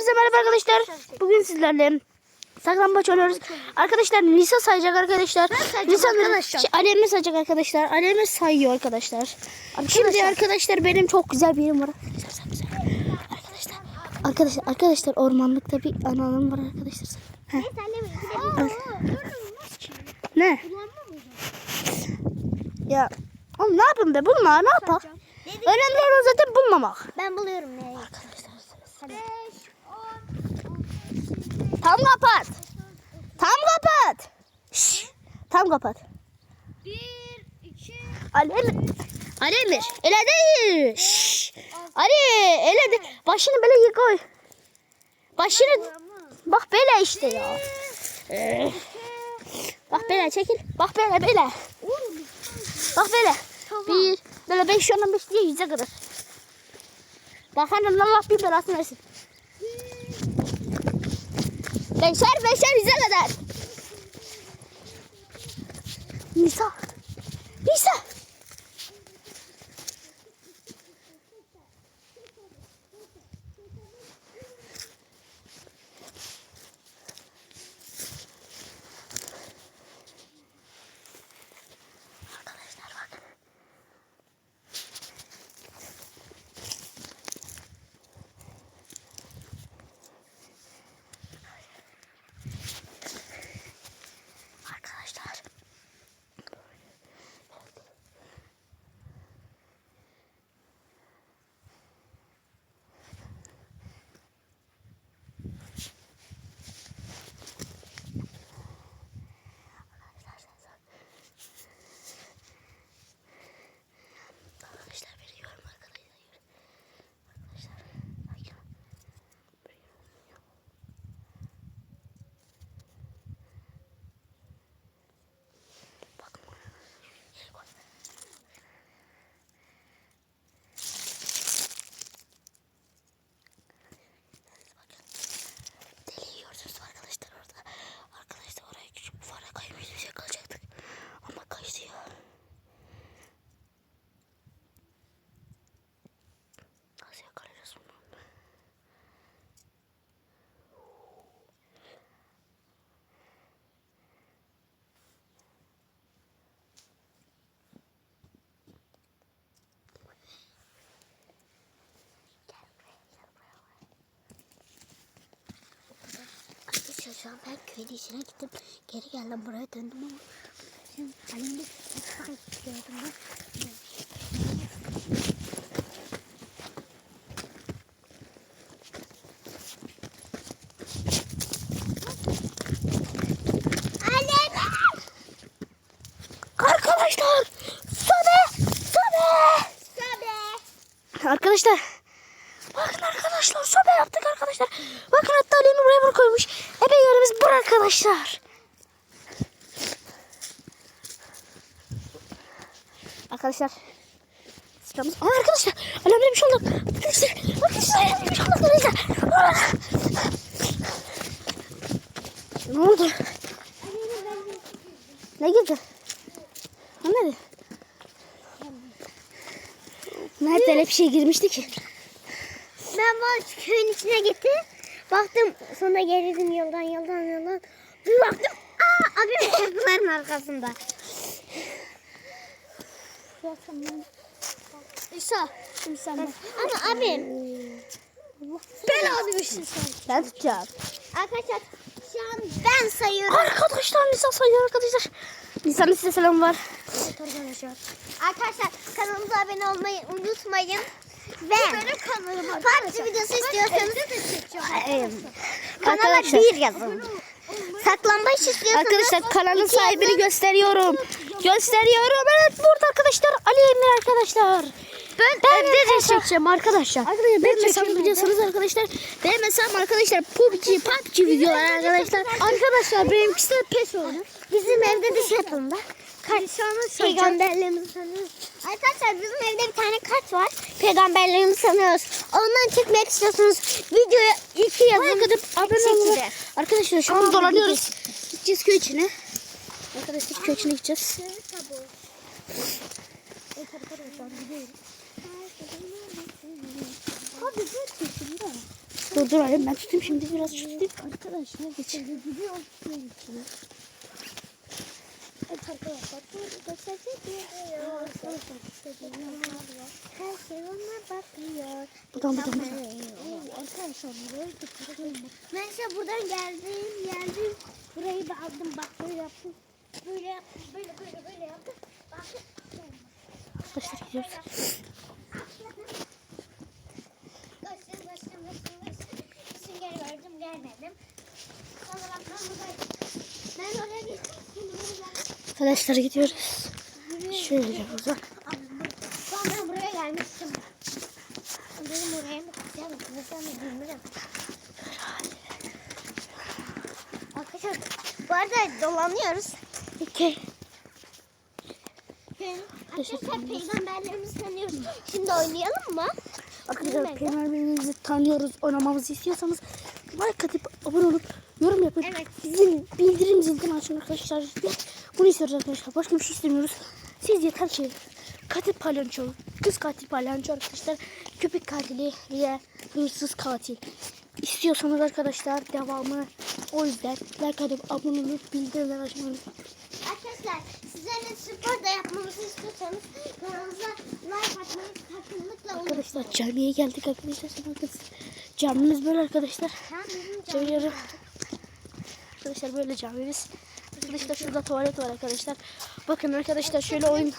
Hepinize merhaba arkadaşlar. Bugün sizlerle saklambaç oynuyoruz. Arkadaşlar Nisa sayacak arkadaşlar. Nisa arkadaşlar. Şey, Alemi sayacak arkadaşlar. Alemi sayıyor arkadaşlar. Şimdi arkadaşlar benim çok güzel bir yerim var. Arkadaşlar, güzel. arkadaşlar, arkadaşlar, arkadaşlar ormanlıkta bir analım var arkadaşlar. Heh. Ne? Ya oğlum ne yapayım be bulma ne yapak? Önemli olan zaten bulmamak. Ben buluyorum nereye. Arkadaşlar Hadi. Tam kapat. Tam kapat. Şşş. Tam kapat. Bir, iki, Ali Emir. Ali Emir. Öyle değil. Şşş. Ali öyle de. Başını böyle iyi koy. Başını. Bak böyle işte ya. Ee. Bak böyle çekil. Bak böyle böyle. Bak böyle. Bir. Böyle beş yana beş diye yüze kadar. Bak hanım Allah bir belasını versin. Beşer beşer yüze kadar. Nisa. Arkadaşlar bakın. Arkadaşlar. Arkadaşlar veriyorum arkadaşlar. Arkadaşlar sakin ol. Veriyorum. Bakın. Gel koy. Bakın. Deli yiyorsunuz arkadaşlar orada. Arkadaşlar oraya küçük bir fare kaymış bir şey kalacaktık. Ama kaçtı ya. Nasıl yakalarız bunu? Arkadaşlar şu an ben köyün içine gittim. Geri geldim buraya döndüm ama şimdi halimde çok gördüm ben. Arkadaşlar sobe sobe Arkadaşlar bakın arkadaşlar sobe yaptık arkadaşlar. Bakın hatta Ali'nin buraya bunu koymuş. Ebe yerimiz bu arkadaşlar. Arkadaşlar sıramız. Aa arkadaşlar alemde bir şey oldu. Arkadaşlar arkadaşlar. Ne oldu? Ne girdi? O neydi? Nerede öyle bir şey girmişti ki? Ben bu köyün içine gittim. Baktım sonra geldim yoldan yoldan yoldan. Bir baktım. Aa abim kapıların arkasında. İsa. Şimdi sen bak. Ama abim. Ben abimmişsin sen. Ben tutacağım. Arkadaşlar şu an ben sayıyorum. Arkadaşlar Nisa sayıyor arkadaşlar. Nisa'nın size selam var. arkadaşlar. Arkadaşlar kanalımıza abone olmayı unutmayın. Ve farklı videosu istiyorsanız kanala bir yazın. Saklambaç istiyorsanız Arkadaşlar kanalın sahibini yazın. gösteriyorum. Gösteriyorum. Evet burada arkadaşlar. Ali Emir arkadaşlar. Ben, ben evde de çekeceğim arkadaşlar. Arkadaşlar benim hesabımı biliyorsanız arkadaşlar. Benim hesabım arkadaşlar PUBG, PUBG videolar arkadaşlar. Arkadaşlar benimkisi de PES olur. Bizim evde de şey yapalım bak. Kart Peygamberlerimizi sanıyoruz. Arkadaşlar bizim evde bir tane kart var. Peygamberlerimizi sanıyoruz. Ondan çıkmak istiyorsanız videoya iki yazın. Atıp abone olun. Arkadaşlar şu an dolanıyoruz. Gideceğiz köy içine. Arkadaşlar köy içine gideceğiz. Dur dur Alem ben tutayım şimdi biraz tutayım. Arkadaşlar geçen gidiyor. Evet arkadaşlar burada göstereceğiz. Her şey ona bakıyor. Buradan buradan. Arkadaşlar buraya götürelim. Mesela buradan geldim geldim. Burayı da aldım bak böyle yaptım. Böyle yaptım böyle böyle böyle yaptım. Bak. Arkadaşlar gidiyoruz. Kaçtım kaçtım kaçtım kaçtım. Sünger gördüm gelmedim. Sonra bak ben buradaydım. Ben oraya gittim. Şimdi buraya geldim. Arkadaşlar gidiyoruz. Şöyle buradan. Ben buraya gelmiştim. Benim oraya mı gideceğim? Bilmiyorum. Arkadaşlar bu arada dolanıyoruz. Okey. Arkadaşlar peygamberlerimizi tanıyoruz. Şimdi oynayalım mı? Arkadaşlar peygamberimizi tanıyoruz. Oynamamızı istiyorsanız like atıp abone olup yorum yapın. Evet. Bizim bildirim zilini açın arkadaşlar. Bunu istiyoruz arkadaşlar. Başka bir şey istemiyoruz. Siz yeter ki katil palyaço, kız katil palyaço arkadaşlar. Köpek katili veya hırsız katil. İstiyorsanız arkadaşlar devamı o yüzden like atıp abone olup bildirimleri açmayı Arkadaşlar sizlerle spor da yapmamızı istiyorsanız kanalımıza like atmayı sakınlıkla unutmayın. Arkadaşlar camiye geldik arkadaşlar. Bakın camimiz böyle arkadaşlar. Görüyorum. Arkadaşlar böyle camimiz. Arkadaşlar şurada tuvalet var arkadaşlar. Bakın arkadaşlar şöyle oyun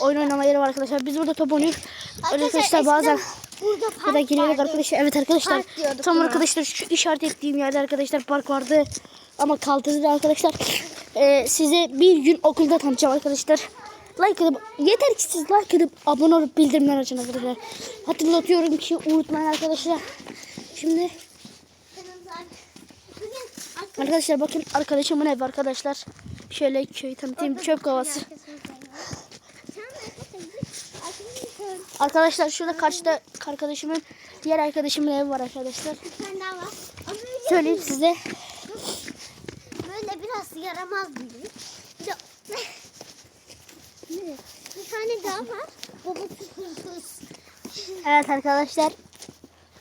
oyun oynama yeri var arkadaşlar. Biz burada top oynuyoruz. Arkadaşlar eskiden bazen burada ya da park giriyorduk vardı. arkadaşlar. Evet arkadaşlar. Tam buna. arkadaşlar şu işaret ettiğim yerde arkadaşlar park vardı. Ama kaldırdı arkadaşlar. Ee, size bir gün okulda tanıtacağım arkadaşlar. Like atıp yeter ki siz like atıp abone olup bildirimler açın arkadaşlar. Hatırlatıyorum ki unutmayın arkadaşlar. Şimdi arkadaşlar bakın arkadaşımın evi arkadaşlar. Şöyle köyü tanıtayım. Çöp kovası. Arkadaşlar şurada karşıda arkadaşımın diğer arkadaşımın evi var arkadaşlar. Söyleyeyim size. Böyle biraz yaramaz biri. Bir tane daha var. Babası hırsız. Evet arkadaşlar.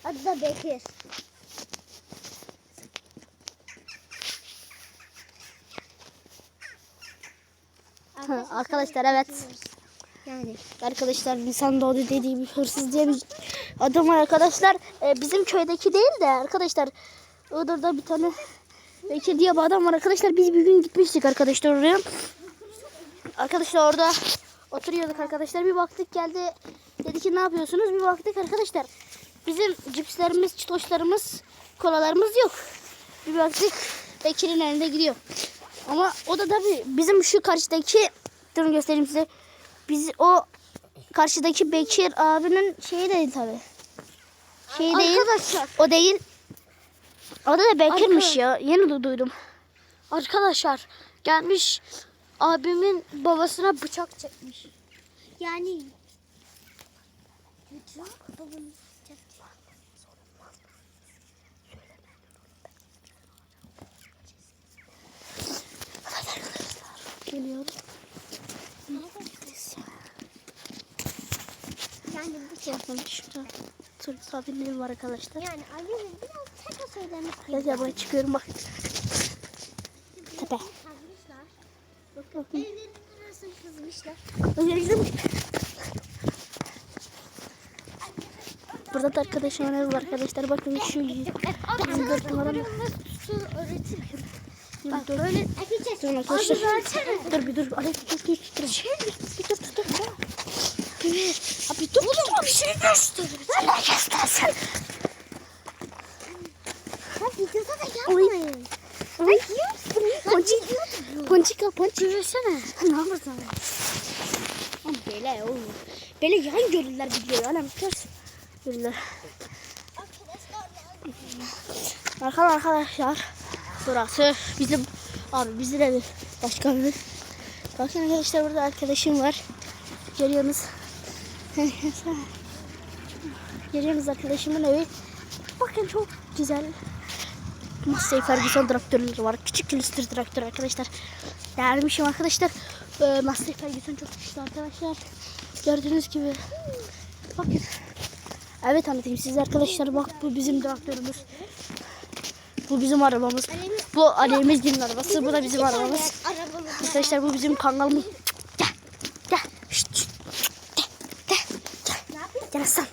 Adı da Bekir. Arkadaşlar evet. Yani Arkadaşlar Nisan doğdu dediği bir hırsız diye bir adam var arkadaşlar. Ee, bizim köydeki değil de arkadaşlar. Iğdır'da bir tane Bekir diye bir adam var arkadaşlar. Biz bir gün gitmiştik arkadaşlar oraya. Arkadaşlar orada oturuyorduk arkadaşlar. Bir baktık geldi. Dedi ki ne yapıyorsunuz? Bir baktık arkadaşlar. Bizim cipslerimiz, çitoşlarımız, kolalarımız yok. Bir baktık Bekir'in elinde gidiyor. Ama o da tabii bizim şu karşıdaki durun göstereyim size. Biz o karşıdaki Bekir abinin şeyi değil tabii. Şey değil. Arkadaşlar. O değil. O da Bekir'miş ya. Yeni du- duydum. Arkadaşlar gelmiş abimin babasına bıçak çekmiş. Yani bıçak babamın bıçak Geliyor. Yani bıçak. Bakın şurada abinin evi var arkadaşlar. Yani abimin biraz şaka söylemiş. Gel ben çıkıyorum bak. Tepe. Bakın. Evlerin arasını kazmışlar. Öyle gidelim. Burada da arkadaşımın evi var arkadaşlar. Bakın şu 24 numaralı. Su öğretim. Bak Böyle Efe Durun arkadaşlar. Dur bir dur. Ay, dur dur dur. dur. Bir dur dur dur. Abi dur dur bir şey göster. Ne göstersin? Ha videoda da yapmayın. Ay, Ponçik. Ponçika ponçik. Yürüsene. Ne yapıyorsun? Ama böyle oğlum. Böyle yan görürler videoyu. Alem görsün. Görürler. Arkadaşlar arkadaşlar. Burası bizim abi bizim evi. Başka evi. Bakın arkadaşlar burada arkadaşım var. Görüyorsunuz. Görüyorsunuz arkadaşımın evi. Bakın çok güzel. Massey Ferguson traktörleri var. Küçük külüstür traktör arkadaşlar. Dermişim arkadaşlar. Ee, Massey Ferguson çok güçlü arkadaşlar. Gördüğünüz gibi. Bakın. Evet anlatayım size arkadaşlar. Bak bu bizim traktörümüz. Bu bizim arabamız. Bu Aleyhimizgil'in arabası. Bu da bizim arabamız. Arkadaşlar bu bizim kangalımız. Gel. Gel. Şşt, şşt. Gel. Gel. Gel. Gel aslan.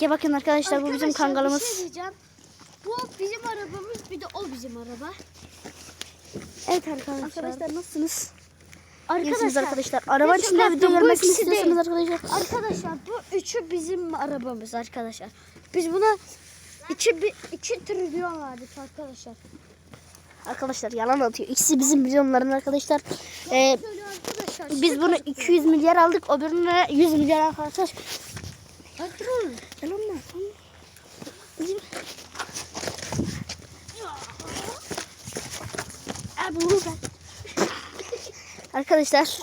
Gel bakın arkadaşlar bu bizim Arkadaşlar, kangalımız. Şey diyeceğim. Bu bizim arabamız bir de o bizim araba. Evet arkadaşlar. Arkadaşlar nasılsınız? Arkadaşlar, arkadaşlar. Geçen içinde video görmesini istiyorsanız arkadaşlar. Arkadaşlar bu üçü bizim arabamız arkadaşlar. Biz buna iki, bir, iki trilyon verdik arkadaşlar. Arkadaşlar yalan atıyor. İkisi bizim milyonların arkadaşlar. Ee, arkadaşlar. biz bunu 200 milyar aldık. Öbürüne 100 milyar arkadaşlar. Patron. Yalan mı? Bizim... Ebu Bekir. Arkadaşlar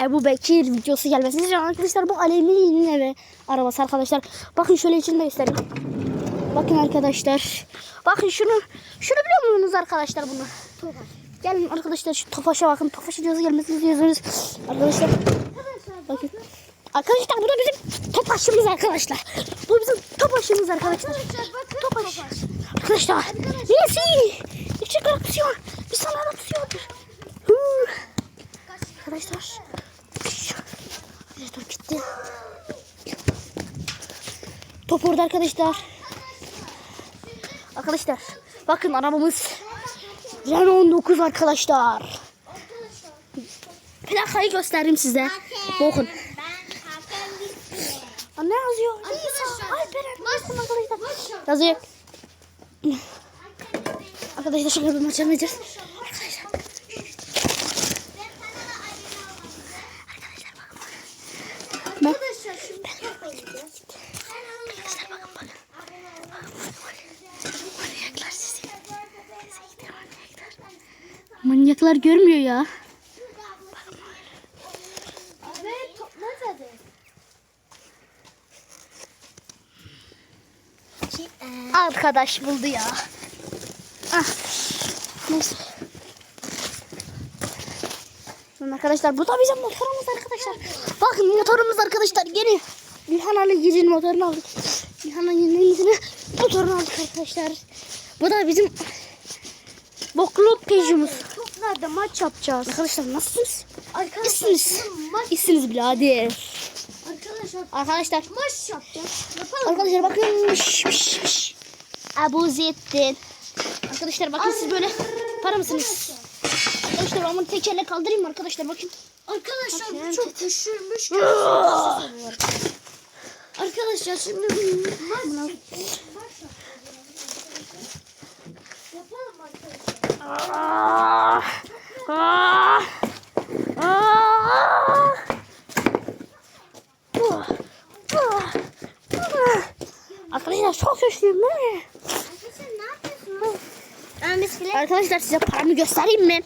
Ebu Bekir videosu gelmesini istiyorum arkadaşlar. Bu Aleyhim'in evi arabası arkadaşlar. Bakın şöyle içinde göstereyim. Bakın arkadaşlar. Bakın şunu. Şunu biliyor musunuz arkadaşlar bunu? Gelin arkadaşlar şu Tofaş'a bakın. Tofaş videosu gelmesini istiyorsanız. Arkadaşlar bakın. Arkadaşlar bu da bizim Tofaş'ımız arkadaşlar. Bu bizim Tofaş'ımız arkadaşlar. Arkadaşlar bakın. Tofaş. Arkadaşlar. Neyse. Yüksek aksiyon. Bir sana atıyordur. Huu. Arkadaşlar. Arkadaşlar gitti. Top orada arkadaşlar. Arkadaşlar bakın arabamız Renault 19 arkadaşlar. Plakayı göstereyim size. Bakın. Ne yazıyor? Nisa, Alperen. Bakın arkadaşlar. Yazıyor. Arkadaşlar şöyle bir maç yapmayacağız. Arkadaşlar. Arkadaşlar bakın. Ben, Arkadaşlar bakın bakın. Manyaklar sizi. Manyaklar görmüyor ya. Ve topla dedi. Arkadaş buldu ya. Ah. Neyse. Arkadaşlar bu da bizim motorumuz arkadaşlar. Bakın motorumuz arkadaşlar yeni. İlhan Ali Giz'in motorunu aldık. İlhan Ali Giz'in motorunu aldık arkadaşlar. Bu da bizim boklu Peugeot'umuz. Toplarda maç yapacağız. Arkadaşlar nasılsınız? Arkadaşlar şimdi maç. Hadi. Arkadaşlar Arkadaşlar maç yapacağız. Yapalım. Arkadaşlar bakın. Şş, şş, şş. Abu Ziyettin. Arkadaşlar bakın siz böyle para mısınız? Arkadaşlar ben bunu tekerle kaldırayım mı arkadaşlar bakın. Arkadaşlar bu çok düşürmüş. Arkadaşlar şimdi. Ah, ah, ah. Ah, ah, ah. Arkadaşlar çok güçlüyüm değil mi? Arkadaşlar ne yapıyorsunuz? Ben bisiklet Arkadaşlar size paramı göstereyim mi?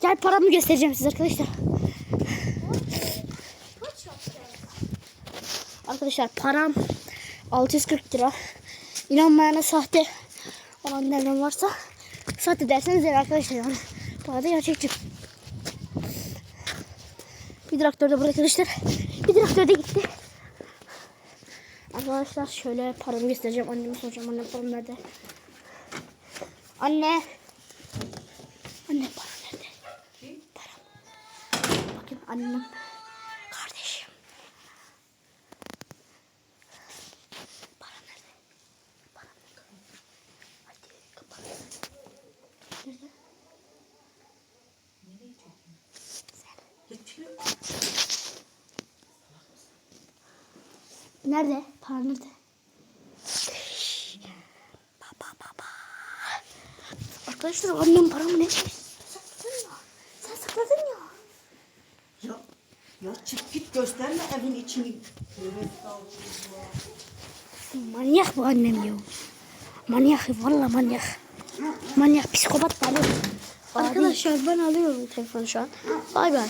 Gel paramı göstereceğim size arkadaşlar. Arkadaşlar param 640 lira. İnanmayana sahte olan nereden varsa sahte derseniz eğer arkadaşlar yani. Bu arada gerçekçi. Bir traktör de burada arkadaşlar. Bir traktör de gitti. Arkadaşlar şöyle paramı göstereceğim. Anneme soracağım. Anne param nerede? Anne. Anne para nerede? Param. Bakın annem. Kardeşim. Para nerede? Para nerede? Hadi kapat. Nerede? Sen. Para nerede? Baba baba. Arkadaşlar annem paramı ne? Sakladın ya. Sen sakladın ya. Ya, ya çık git gösterme evin içini. Manyak bu annem ya. Manyak valla manyak. Manyak psikopat var. Arkadaşlar ben alıyorum telefonu şu an. Bay bay.